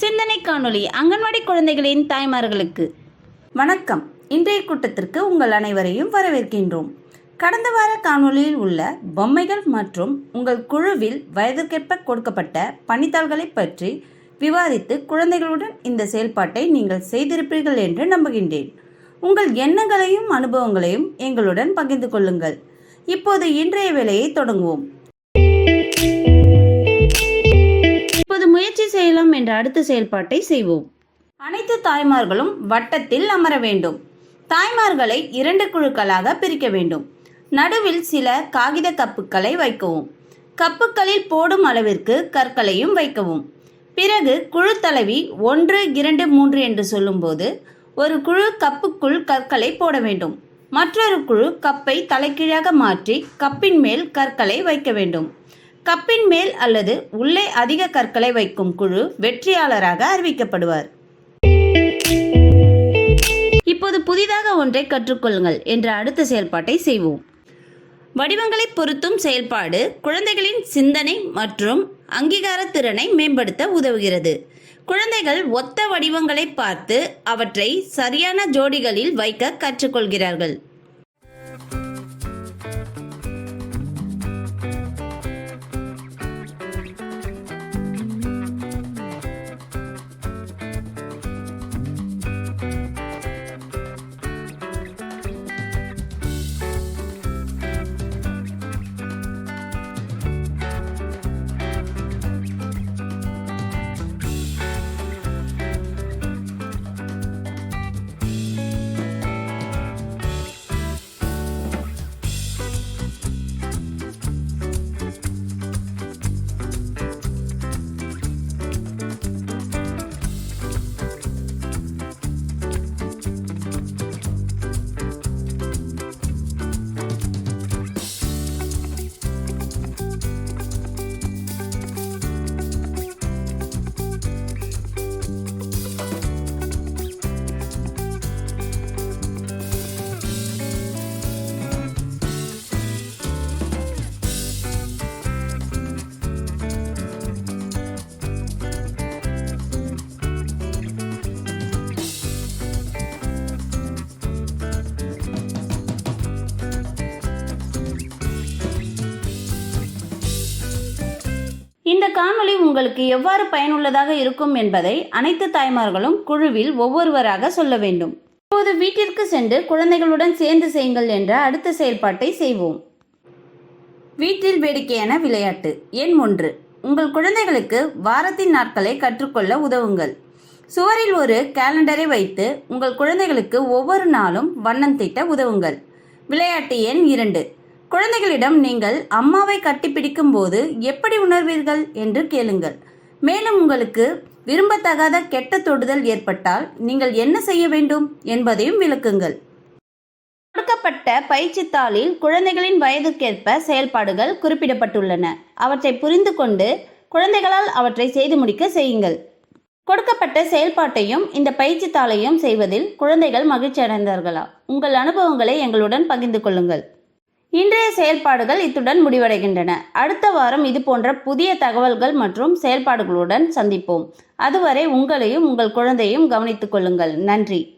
சிந்தனை காணொளி அங்கன்வாடி குழந்தைகளின் தாய்மார்களுக்கு. வணக்கம். இன்றைய கூட்டத்திற்கு உங்கள் அனைவரையும் வரவேற்கின்றோம். கடந்த வார காணொளியில் உள்ள பொம்மைகள் மற்றும் உங்கள் குழுவில் வயதிற்கேற்ப கொடுக்கப்பட்ட பணித்தாள்களை பற்றி விவாதித்து குழந்தைகளுடன் இந்த செயல்பாட்டை நீங்கள் செய்திருப்பீர்கள் என்று நம்புகின்றேன். உங்கள் எண்ணங்களையும் அனுபவங்களையும் எங்களுடன் பகிர்ந்து கொள்ளுங்கள். இப்போது இன்றைய வேலையை தொடங்குவோம். இப்போது முயற்சி செய்யலாம் என்ற அடுத்த செயல்பாட்டை செய்வோம். அனைத்து தாய்மார்களும் வட்டத்தில் அமர வேண்டும். தாய்மார்களை இரண்டு குழுக்களாக பிரிக்க வேண்டும். நடுவில் சில காகித கப்புகளை வைக்கவும். கப்புகளில் போடும் அளவிற்கு கற்களையும் வைக்கவும். பிறகு குழு தலைவி ஒன்று இரண்டு மூன்று என்று சொல்லும்போது ஒரு குழு கப்புக்குள் கற்களை போட வேண்டும். மற்றொரு குழு கப்பை தலைகீழாக மாற்றி கப்பின் மேல் கற்களை வைக்க வேண்டும். கப்பின் மேல் அல்லது உள்ளே அதிக கற்களை வைக்கும் குழு வெற்றியாளராக அறிவிக்கப்படுவார். இப்போது புதிதாக ஒன்றை கற்றுக்கொள்ளுங்கள் என்ற அடுத்த செயல்பாட்டை செய்வோம். வடிவங்களை பொருத்தும் செயல்பாடு குழந்தைகளின் சிந்தனை மற்றும் அங்கீகார திறனை மேம்படுத்த உதவுகிறது. குழந்தைகள் ஒத்த வடிவங்களை பார்த்து அவற்றை சரியான ஜோடிகளில் வைக்க கற்றுக்கொள்கிறார்கள். இந்த காணொளி உங்களுக்கு எவ்வாறு பயனுள்ளதாக இருக்கும் என்பதை அனைத்து தாய்மார்களும் குழுவில் ஒவ்வொருவராக சொல்ல வேண்டும். இப்போது வீட்டிற்கு சென்று குழந்தைகளுடன் சேர்ந்து செய்யுங்கள் என்ற அடுத்த செயல்பாட்டை செய்வோம். வீட்டில் வேடிக்கையான விளையாட்டு. எண் ஒன்று. உங்கள் குழந்தைகளுக்கு வாரத்தின் நாட்களை கற்றுக்கொள்ள உதவுங்கள். சுவரில் ஒரு கேலண்டரை வைத்து உங்கள் குழந்தைகளுக்கு ஒவ்வொரு நாளும் வண்ணம் தீட்ட உதவுங்கள். விளையாட்டு எண் இரண்டு. குழந்தைகளிடம் நீங்கள் அம்மாவை கட்டிப்பிடிக்கும் போது எப்படி உணர்வீர்கள் என்று கேளுங்கள். மேலும் உங்களுக்கு விரும்பத்தகாத கெட்ட தொடுதல் ஏற்பட்டால் நீங்கள் என்ன செய்ய வேண்டும் என்பதையும் விளக்குங்கள். கொடுக்கப்பட்ட பயிற்சித் தாளில் குழந்தைகளின் வயதுக்கேற்ப செயல்பாடுகள் குறிப்பிடப்பட்டுள்ளன. அவற்றை புரிந்து கொண்டு குழந்தைகளால் அவற்றை செய்து முடிக்க செய்யுங்கள். கொடுக்கப்பட்ட செயல்பாட்டையும் இந்த பயிற்சித்தாளையும் செய்வதில் குழந்தைகள் மகிழ்ச்சி அடைந்தார்களா உங்கள் அனுபவங்களை எங்களுடன் பகிர்ந்து கொள்ளுங்கள். இன்றைய செயல்பாடுகள் இத்துடன் முடிவடைகின்றன. அடுத்த வாரம் இது போன்ற புதிய தகவல்கள் மற்றும் செயல்பாடுகளுடன் சந்திப்போம். அதுவரை உங்களையும் உங்கள் குழந்தையும் கவனித்துக் கொள்ளுங்கள். நன்றி.